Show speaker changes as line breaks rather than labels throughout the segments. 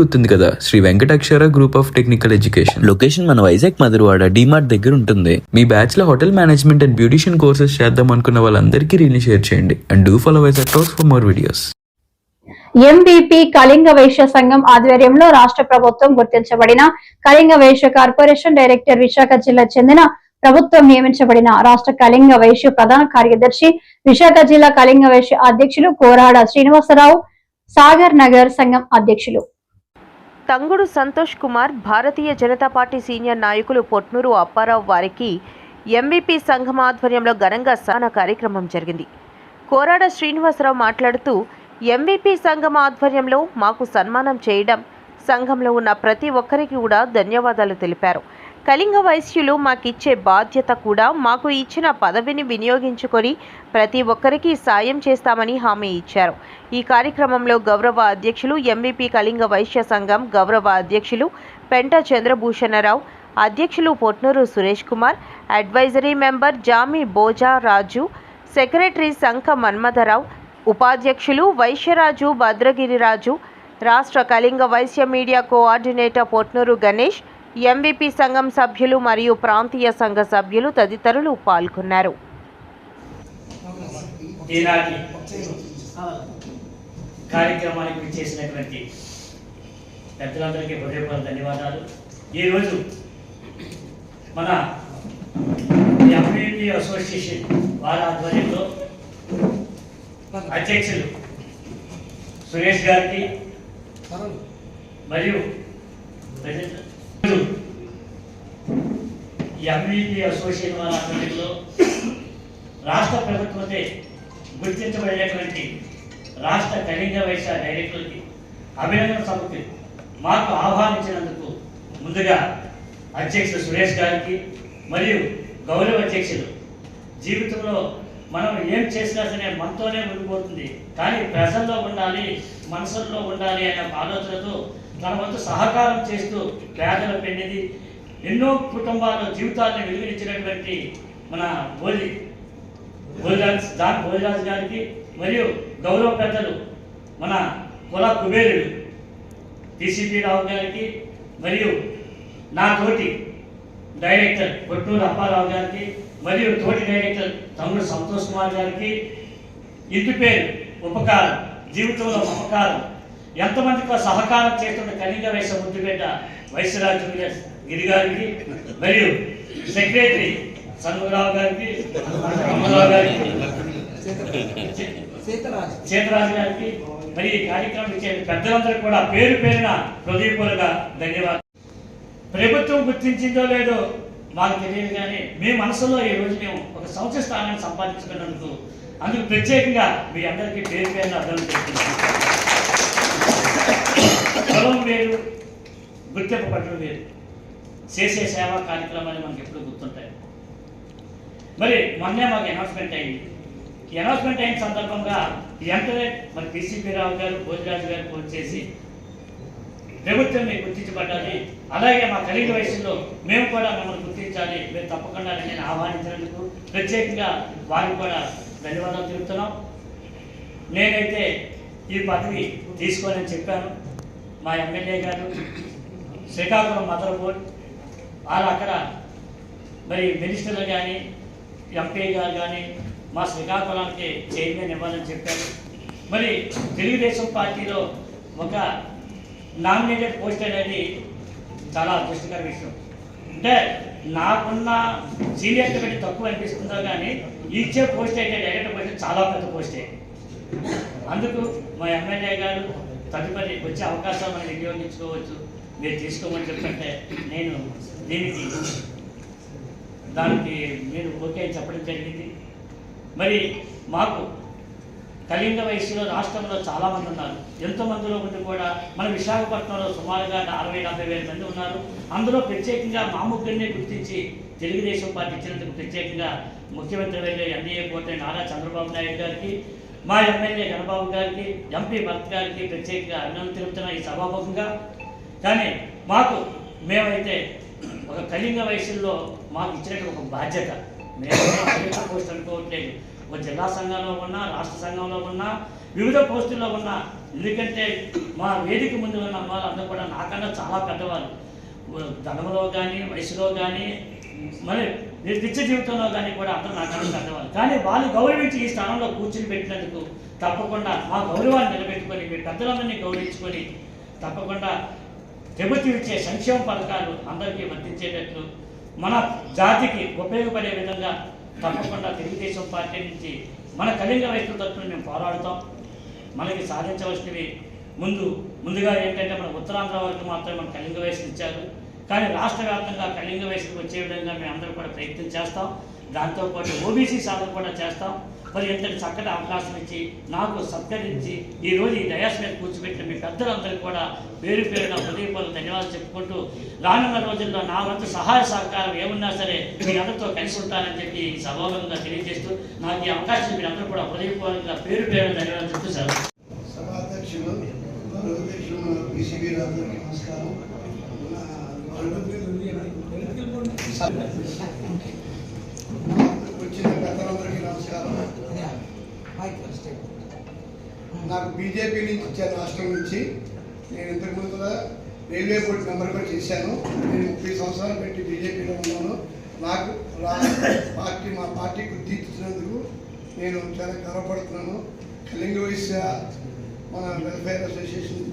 గుర్తుంది కదా? Sri Venkatakshara group of technical education location మన వైజాగ్ మధురవాడ డిమార్ట్ దగ్గర ఉంటుంది. మీ బ్యాచ్లో hotel management and beautician courses చేద్దాం అనుకున్న వాళ్ళందరికీ రీల్ని షేర్ చేయండి. And do follow Vizag talks for more videos
MVP Kalinga Vysya సంఘం ఆధ్వర్యంలో రాష్ట్ర ప్రభుత్వం గుర్తించబడిన కళింగ వైశ్య కార్పొరేషన్ డైరెక్టర్ విశాఖ జిల్లా చెందిన ప్రభుత్వం నియమించబడిన రాష్ట్ర కళింగ వైశ్య ప్రధాన కార్యదర్శి విశాఖ జిల్లా కళింగ వైశ్య అధ్యక్షులు కోరాడ శ్రీనివాసరావు సాగర్ నగర్ సంఘం అధ్యక్షులు.
తంగుడు సంతోష్ కుమార్ భారతీయ జనతా పార్టీ సీనియర్ నాయకులు పొట్నూరు అప్పారావు వారికి ఎంవీపీ సంఘం ఆధ్వర్యంలో ఘనంగా సహన కార్యక్రమం జరిగింది. కోరాడ శ్రీనివాసరావు మాట్లాడుతూ ఎంవీపీ సంఘం ఆధ్వర్యంలో మాకు సన్మానం చేయడం సంఘంలో ఉన్న ప్రతి ఒక్కరికి కూడా ధన్యవాదాలు తెలిపారు. కళింగ వైశ్యులు మాకిచ్చే బాధ్యత కూడా మాకు ఇచ్చిన పదవిని వినియోగించుకొని ప్రతి ఒక్కరికి సాయం చేస్తామని హామీ ఇచ్చారు. ఈ కార్యక్రమంలో గౌరవ అధ్యక్షులు ఎంబీపీ కళింగ వైశ్య సంఘం గౌరవ అధ్యక్షులు పెంట చంద్రభూషణరావు అధ్యక్షులు Potnuru Suresh Kumar advisory member Jami Boja Raju secretary Sankha Manmatharao ఉపాధ్యక్షులు వైశ్యరాజు భద్రగిరిరాజు రాష్ట్ర Kalinga Vysya media coordinator Potnuru Ganesh MVP సంఘం సభ్యులు మరియు ప్రాంతీయ సంఘ సభ్యులు తదితరులు పాల్గొన్నారు.
ఈనాటి కార్యక్రమానికి చేసినటువంటి పెద్దలందరికీ హృదయపూర్వక ధన్యవాదాలు. ఈరోజు మన ఎంపీపీ అసోసియేషన్ వారి ఆధ్వర్యంలో అధ్యక్షులు సురేష్ గారికి మరియు ప్రజలు ఎంవీపీ అసోసియేషన్ వాళ్ళ ఆధ్వర్యంలో రాష్ట్ర ప్రభుత్వంతో గుర్తించబడినటువంటి రాష్ట్ర కళింగ వైశ్య డైరెక్టర్కి అభినందన సభకి మాకు ఆహ్వానించినందుకు ముందుగా అధ్యక్షుడు సురేష్ గారికి మరియు గౌరవ అధ్యక్షులు జీవితంలో మనం ఏం చేసినా సరే మనతోనే ఉండిపోతుంది కానీ ప్రజల్లో ఉండాలి మనసుల్లో ఉండాలి అనే ఆలోచనతో తన వంతు సహకారం చేస్తూ పేదల పెన్నిది ఎన్నో కుటుంబాలు జీవితాలను వెలుగునిచ్చినటువంటి మన భోజి భోజరాజ్ దాని భోజరాజు గారికి మరియు గౌరవ పెద్దలు మన కుల కుబేరుడు టీసీపీ రావు గారికి మరియు నా తోటి డైరెక్టర్ కొట్టూరు అప్పారావు గారికి మరియు తోటి డైరెక్టర్ తమ్ముడు సంతోష్ కుమార్ గారికి ఇంటి పేరు ఉపకారం జీవితంలో ఉపకారం ఎంతమందికి సహకారం చేస్తున్న కళింగ వయసు ముద్దుపేట వైశ్యరాజు గిరి గారికి మరియు సెక్రటరీ సంగరావు గారికి రామారావు గారికి చేతరాజు గారికి మరి ఈ కార్యక్రమం ఇచ్చే పెద్దలందరూ కూడా పేరు పేరున హృదయపూర్వక ధన్యవాదాలు. ప్రభుత్వం గుర్తించిందో లేదో మాకు తెలియదు కానీ మీ మనసులో ఈ రోజు మేము ఒక సంవత్సర స్థానాన్ని సంపాదించుకున్నందుకు అందుకు ప్రత్యేకంగా మీ అందరికీ పేరు పేరున అర్థం చేస్తున్నాను కులం వేరు గుర్తింపు పట్టడం వేరు చేసే సేవా కార్యక్రమాలు మనకి ఎప్పుడు గుర్తుంటాయి. మరి మొన్నే మాకు అనౌన్స్మెంట్ అయింది. ఈ అనౌన్స్మెంట్ అయిన సందర్భంగా వెంటనే మన పిసిపి రావు గారు భోజరాజు గారు ఫోన్ చేసి ప్రభుత్వం మీరు గుర్తించబడ్డాలి అలాగే మా కలిగి వయసులో మేము కూడా మిమ్మల్ని గుర్తించాలి. మీరు తప్పకుండా నేను ఆహ్వానించినందుకు ప్రత్యేకంగా వారికి కూడా ధన్యవాదాలు తెలుపుతున్నాం. నేనైతే ఈ పదవి తీసుకోనని చెప్పాను. మా ఎమ్మెల్యే గారు శ్రీకాకుళం మదర్ బోర్డ్ వాళ్ళు అక్కడ మరి మినిస్టర్లు కానీ ఎంపీ గారు కానీ మా శ్రీకాకుళానికి చైర్మన్ ఇవ్వాలని చెప్పారు. మరి తెలుగుదేశం పార్టీలో ఒక నామినేటెడ్ పోస్ట్ అనేది చాలా అదృష్టకర విషయం. అంటే నాకున్న సీనియర్ పెట్టి తక్కువ అనిపిస్తుందో కానీ ఇచ్చే పోస్ట్ అయితే డైరెక్ట్ పోస్ట్ చాలా పెద్ద పోస్టే. అందుకు మా ఎమ్మెల్యే గారు తదుపరి వచ్చే అవకాశం మనం వినియోగించుకోవచ్చు. మీరు తీసుకోమని చెప్పంటే నేను దీనికి దానికి మీరు ఓకే అని చెప్పడం జరిగింది. మరి మాకు కలింగ వయసులో రాష్ట్రంలో చాలామంది ఉన్నారు. ఎంతో మందిలో ఉండి కూడా మన విశాఖపట్నంలో సుమారుగా అరవై డెబ్బై వేల మంది ఉన్నారు. అందులో ప్రత్యేకంగా మా ముగ్గురినే గుర్తించి తెలుగుదేశం పార్టీ ఇచ్చినందుకు ప్రత్యేకంగా ముఖ్యమంత్రి వెళ్ళే ఎన్డీఏ కోట నారా చంద్రబాబు నాయుడు గారికి మా ఎమ్మెల్యే గణబాబు గారికి ఎంపీ భరత్ గారికి ప్రత్యేకంగా అభినందన తెలుపుతున్న ఈ సభాముఖంగా. కానీ మాకు మేమైతే ఒక కళింగ వయసులో మాకు ఇచ్చినట్టు ఒక బాధ్యత. మేము కళింగ పోస్ట్ అనుకోవట్లేదు. ఒక జిల్లా సంఘంలో ఉన్నా రాష్ట్ర సంఘంలో ఉన్నా వివిధ పోస్టుల్లో ఉన్నా ఎందుకంటే మా వేదిక ముందు ఉన్న వాళ్ళందరూ కూడా నాకన్నా చాలా పెద్దవాళ్ళు. ధనంలో కానీ వయసులో కానీ మరి నిత్య జీవితంలో కానీ కూడా అందరూ నాకన్నా పెద్దవాళ్ళు. కానీ వాళ్ళు గౌరవించి ఈ స్థానంలో కూర్చుని పెట్టినందుకు తప్పకుండా మా గౌరవాన్ని నిలబెట్టుకొని మీ పెద్దలందరినీ గౌరవించుకొని తప్పకుండా ప్రభుత్వం ఇచ్చే సంక్షేమ పథకాలు అందరికీ వర్తించేటట్లు మన జాతికి ఉపయోగపడే విధంగా తప్పకుండా తెలుగుదేశం పార్టీ నుంచి మన కళింగ రైతుల తరఫున మేము పోరాడుతాం. మనకి సాధించవలసినవి ముందు ముందుగా ఏంటంటే మన ఉత్తరాంధ్ర వరకు మాత్రమే మన కళింగ వయసులు ఇచ్చారు. కానీ రాష్ట్ర వ్యాప్తంగా కళింగ వయసుకు వచ్చే విధంగా మేము అందరూ కూడా ప్రయత్నం చేస్తాం. దాంతోపాటు ఓబీసీ సాధన కూడా చేస్తాం. మరి ఎంతటి చక్కటి అవకాశం ఇచ్చి నాకు సత్కరించి ఈ రోజు ఈ డయాస్ మీద కూర్చోబెట్టిన పెద్దలందరికీ కూడా పేరు పేరున హృదయపూర్వక ధన్యవాదాలు చెప్పుకుంటూ రానున్న రోజుల్లో నా వంతు సహాయ సహకారం ఏమున్నా సరే మీ అందరితో కలిసి ఉంటానని చెప్పి ఈ సభాముఖంగా తెలియజేస్తూ నాకు ఈ అవకాశం మీరు అందరూ కూడా హృదయపూర్వకంగా పేరు పేరున ధన్యవాదాలు చెప్తూ సార్
సభాధ్యక్షులు నమస్కారం వచ్చిన పెద్దలందరికీ నమస్కారం. నాకు బీజేపీ నుంచి ఇచ్చారు రాష్ట్రం నుంచి. నేను ఇంతకుముందు కూడా రైల్వే బోర్డు మెంబర్గా కూడా చేశాను. నేను ముప్పై సంవత్సరాలు పెట్టి బీజేపీలో ఉన్నాను. నాకు పార్టీ మా పార్టీ గుర్తించినందుకు నేను చాలా గర్వపడుతున్నాను. కళింగ వైశ్య మన వెల్ఫేర్ అసోసియేషన్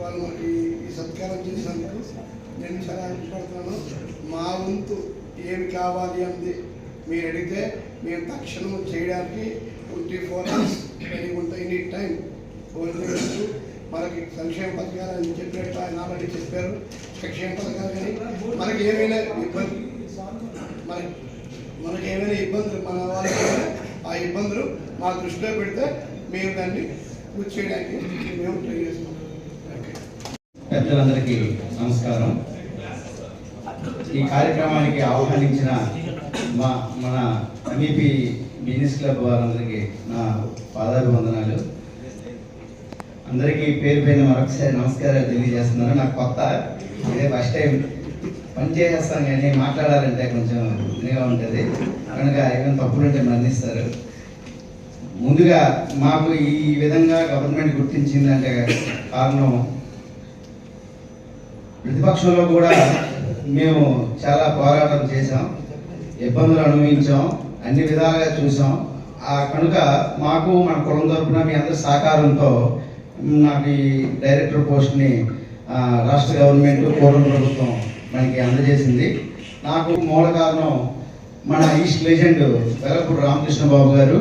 వాళ్ళు మనకి ఈ సత్కారం చేసినందుకు నేను చాలా ఇష్టపడుతున్నాను మా వంతు ఏమి కావాలి అంది మీరు అడిగితే మేము తక్షణం చేయడానికి ట్వంటీ ఫోర్ అవర్స్ ఉంటాయి ఎనీ టైం ఫోన్ మనకి సంక్షేమ పథకాలు అని చెప్పినట్టు ఆయన ఆల్రెడీ చెప్పారు. సంక్షేమ పథకాలు కానీ మనకి ఏమైనా ఇబ్బంది మనకి మనకి ఏమైనా ఇబ్బందులు మన వాళ్ళకి ఆ ఇబ్బందులు మా దృష్టిలో పెడితే మేము దాన్ని పూర్తి చేయడానికి మేము ట్రై చేస్తాం
పెద్దలందరికీ నమస్కారం. ఈ కార్యక్రమానికి ఆహ్వానించిన మా మన ఎంఈపి బిజినెస్ క్లబ్ వారందరికీ నా పాదాభివందనాలు. అందరికీ పేరు పైన మరొకసారి నమస్కారాలు తెలియజేస్తున్నాను. నాకు కొత్త ఇదే ఫస్ట్ టైం పని చేసేస్తాను కానీ మాట్లాడాలంటే కొంచెం ఇదిగా ఉంటుంది. కనుక ఏమైనా తప్పులు ఉంటే మరణిస్తారు. ముందుగా మాకు ఈ విధంగా గవర్నమెంట్ గుర్తించిందంటే కారణం ప్రతిపక్షంలో కూడా మేము చాలా పోరాటం చేశాం. ఇబ్బందులు అనుభవించాం అన్ని విధాలుగా చూసాం. ఆ కనుక మాకు మన కులం తరపున మీ అందరి సహకారంతో నాకు ఈ డైరెక్టర్ పోస్ట్ని రాష్ట్ర గవర్నమెంట్ పూర్వ ప్రభుత్వం మనకి అందజేసింది. నాకు మూల కారణం మన ఈస్ట్ లెజెండ్ వెలపూడి రామకృష్ణ బాబు గారు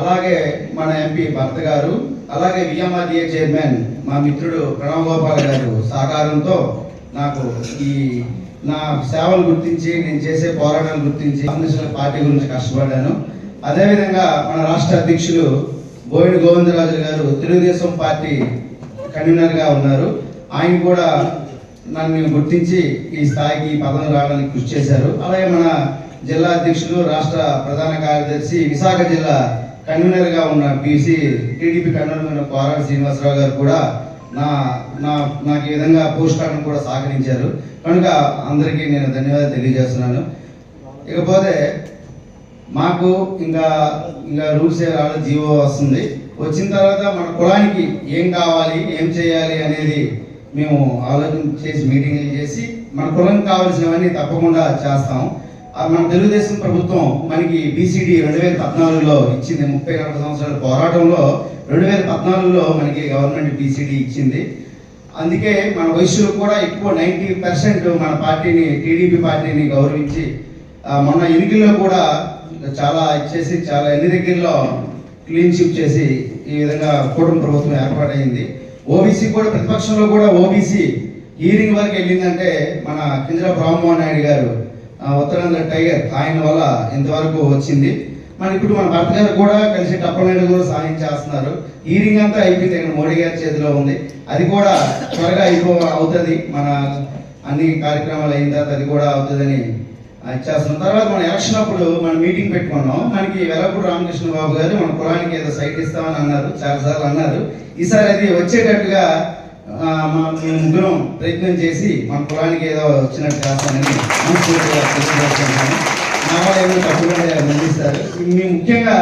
అలాగే మన ఎంపీ భర్త గారు అలాగే విఎంఆర్డిఏ చైర్మన్ మా మిత్రుడు ప్రణవ్ గోపాల్ గారు సహకారంతో నాకు ఈ నా సేవలు గుర్తించి నేను చేసే పోరాటాలు గుర్తించి కమ్యూనిస్టుల పార్టీ గురించి కష్టపడ్డాను. అదేవిధంగా మన రాష్ట్ర అధ్యక్షులు బోయిన గోవిందరాజు గారు తెలుగుదేశం పార్టీ కన్వీనర్గా ఉన్నారు. ఆయన కూడా నన్ను గుర్తించి ఈ స్థాయికి ఈ పదవి రావడానికి కృషి చేశారు. అలాగే మన జిల్లా అధ్యక్షులు రాష్ట్ర ప్రధాన కార్యదర్శి విశాఖ జిల్లా కన్వీనర్గా ఉన్న బీసీ టీడీపీ కన్వీనర్ ఉన్న కోరాడు శ్రీనివాసరావు గారు కూడా నా నా నాకు ఈ విధంగా పోస్ట్ కార్డును కూడా సహకరించారు. కనుక అందరికీ నేను ధన్యవాదాలు తెలియజేస్తున్నాను. ఇకపోతే మాకు ఇంకా ఇంకా రూల్స్ ఏ రాలేదు జీవో వస్తుంది. వచ్చిన తర్వాత మన కులానికి ఏం కావాలి ఏం చేయాలి అనేది మేము ఆలోచన చేసి మీటింగ్లు చేసి మన కులం కావాల్సినవన్నీ తప్పకుండా చేస్తాం మన తెలుగుదేశం ప్రభుత్వం మనకి బీసీడీ రెండు వేల పద్నాలుగులో ఇచ్చింది ముప్పై నలభై సంవత్సరాల పోరాటంలో రెండు వేల పద్నాలుగులో మనకి గవర్నమెంట్ బీసీడీ ఇచ్చింది. అందుకే మన వయసులో కూడా ఎక్కువ నైంటీ పర్సెంట్ మన పార్టీని టీడీపీ పార్టీని గౌరవించి మొన్న ఎన్నికల్లో కూడా చాలా ఇచ్చేసి చాలా ఎన్ని దగ్గరలో క్లీన్ షిప్ చేసి ఈ విధంగా కూటమి ప్రభుత్వం ఏర్పాటైంది ఓబీసీ కూడా ప్రతిపక్షంలో కూడా ఓబీసీ హీరింగ్ వరకు వెళ్ళిందంటే మన కింజరాపు రామ్మోహన్ నాయుడు గారు ఆ, ఉత్తరాంధ్ర టైగర్ ఆయన వల్ల ఇంతవరకు వచ్చింది. మన ఇప్పుడు మన భర్త గారు కూడా కలిసి టప్పనాయుడు కూడా సాయం చేస్తున్నారు. హీరింగ్ అంతా అయిపోయింది. మోడీ గారి చేతిలో ఉంది. అది కూడా త్వరగా అయిపో అవుతుంది. మన అన్ని కార్యక్రమాలు అయిన తర్వాత అది కూడా అవుతుందని ఆ, చేస్తున్నాం తర్వాత మనం ఎలక్షన్ అప్పుడు మనం మీటింగ్ పెట్టుకున్నాం. మనకి వెలపూడి రామకృష్ణ బాబు గారు మన కులానికి ఏదో సైట్ ఇస్తామని అన్నారు. చాలాసార్లు అన్నారు. ఈసారి అది వచ్చేటట్టుగా మేము ముగ్గురం ప్రయత్నం చేసి మన కులానికి ఏదో వచ్చినట్టు చేస్తామని మనస్ఫూర్తిగా తెలియజేస్తున్నాను. నా వాళ్ళు ఏమో మందిస్తారు మీ ముఖ్యంగా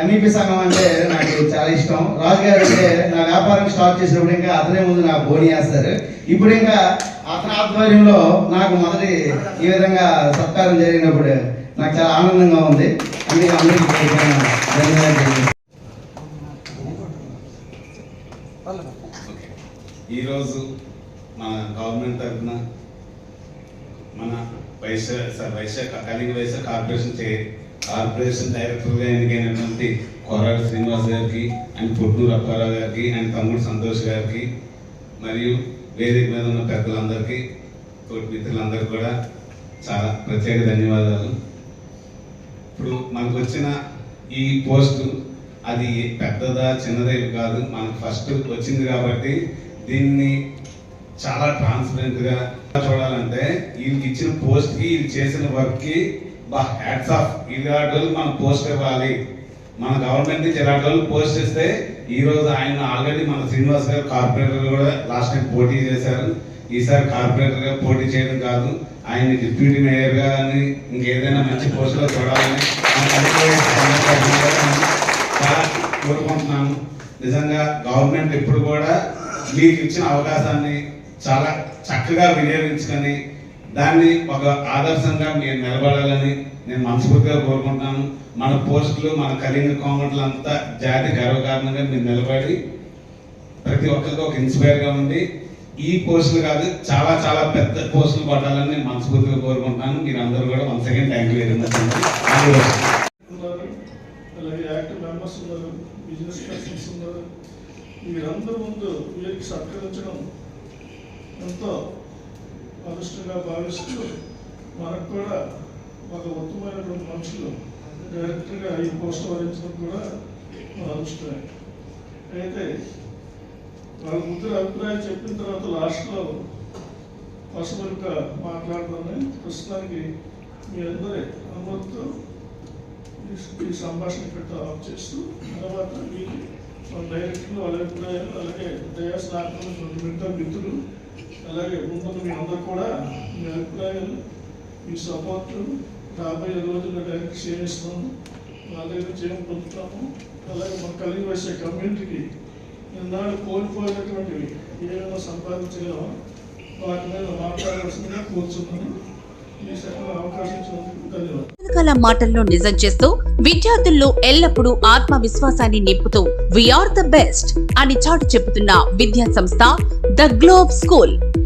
ఎంఈపీ సంఘం అంటే నాకు చాలా ఇష్టం. రాజుగారు అంటే నా వ్యాపారం స్టార్ట్ చేసినప్పుడు ఇంకా అతనే ముందు నాకు బోని వేస్తారు. ఇప్పుడు ఇంకా అతని ఆధ్వర్యంలో నాకు మొదటి ఈ విధంగా సత్కారం జరిగినప్పుడు నాకు చాలా ఆనందంగా ఉంది. అందుకే అందరికీ ధన్యవాదాలు
ఈరోజు మన గవర్నమెంట్ తరఫున మన వైశ్య స- వైశ్య కళింగ వైశ్య కార్పొరేషన్ చే కార్పొరేషన్ డైరెక్టర్గా ఎన్నికైనటువంటి కొరాడు శ్రీనివాస్ గారికి అండ్ పుట్టూరు అప్పారావు గారికి అండ్ తమ్ముడు సంతోష్ గారికి మరియు వేదిక మీద ఉన్న పెద్దలందరికీ తోటి మిత్రులందరికీ కూడా చాలా ప్రత్యేక ధన్యవాదాలు. ఇప్పుడు మనకు వచ్చిన ఈ పోస్టు అది పెద్దదా చిన్నదే కాదు. మనకు ఫస్ట్ వచ్చింది కాబట్టి దీన్ని చాలా ట్రాన్స్పరెంట్గా చూడాలంటే వీళ్ళకి ఇచ్చిన పోస్ట్కి వీళ్ళు చేసిన వర్క్కి బా హ్యాట్స్ ఆఫ్ ఇలాంటి వాళ్ళు మనం పోస్ట్ ఇవ్వాలి. మన గవర్నమెంట్ నుంచి ఇలాంటి వాళ్ళు పోస్ట్ ఇస్తే ఈ రోజు ఆయన ఆల్రెడీ మన శ్రీనివాస్ గారు కార్పొరేటర్ కూడా లాస్ట్ టైం పోటీ చేశారు. ఈసారి కార్పొరేటర్గా పోటీ చేయడం కాదు. ఆయన డిప్యూటీ మేయర్గా అని ఇంకేదైనా మంచి పోస్ట్లో చూడాలని కోరుకుంటున్నాను. నిజంగా గవర్నమెంట్ ఇప్పుడు కూడా మీకు ఇచ్చిన అవకాశాన్ని చాలా చక్కగా వినియోగించుకొని దాన్ని ఒక ఆదర్శంగా మీరు నిలబడాలని నేను మనస్ఫూర్తిగా కోరుకుంటున్నాను. మన పోస్టులు మన కలింగ కోమట్లు అంతా జాతి గర్వకారణంగా మీరు నిలబడి ప్రతి ఒక్కరికి ఒక ఇన్స్పైర్గా ఉండి ఈ పోస్టులు కాదు చాలా చాలా పెద్ద పోస్టులు పడాలని నేను మనస్ఫూర్తిగా కోరుకుంటున్నాను. మీరు అందరూ కూడా one second thank you very much
అలాగే యాక్టివ్ మెంబర్స్ ఉన్నారు బిజినెస్ పర్సన్స్ ఉన్నారు. ముందు వీరికి సత్కరించడం ఎంతో అదృష్టంగా భావిస్తూ మనకు కూడా ఒక ఉత్తమైనటువంటి మనుషులు డైరెక్ట్గా ఈ పోస్ట్ వహించడం కూడా మన అదృష్టమే. అయితే వాళ్ళ ముగ్గురు అభిప్రాయం చెప్పిన తర్వాత లాస్ట్లో పసుపులుగా మాట్లాడుతున్నాయి ప్రస్తుతానికి మీ అందరి అనుమతితో ఈ- సంభాషణ ఇక్కడ ఆఫ్ చేస్తూ తర్వాత మీకు మన డైరెక్టర్లు వాళ్ళ అభిప్రాయాలు అలాగే డయాస్ నాయకులు మిగతా మిత్రులు అలాగే ముందు మీ అందరు కూడా మీ అభిప్రాయాలు మీ సపోర్ట్ రాబోయే రోజుల్లో డైరెక్ట్ చేయిస్తాము మా దగ్గర నుంచి ఏం పొందుతాము? అలాగే మన కలిగి వచ్చే కమ్యూనిటీకి ఇన్నాళ్ళు కోల్పోయినటువంటివి ఏమైనా సంపాదించగలమో? వాటి మీద మాట్లాడాల్సిందిగా కూర్చున్నాను. ఈ సరైన అవకాశం ఇచ్చినందుకు ధన్యవాదాలు.
రకరకాల మాటల్లో నిజం చేస్తూ విద్యార్థుల్లో ఎల్లప్పుడూ ఆత్మవిశ్వాసాన్ని నింపుతూ వీఆర్ ద బెస్ట్ అని చాటు చెబుతున్న విద్యా సంస్థ ద గ్లోబ్ స్కూల్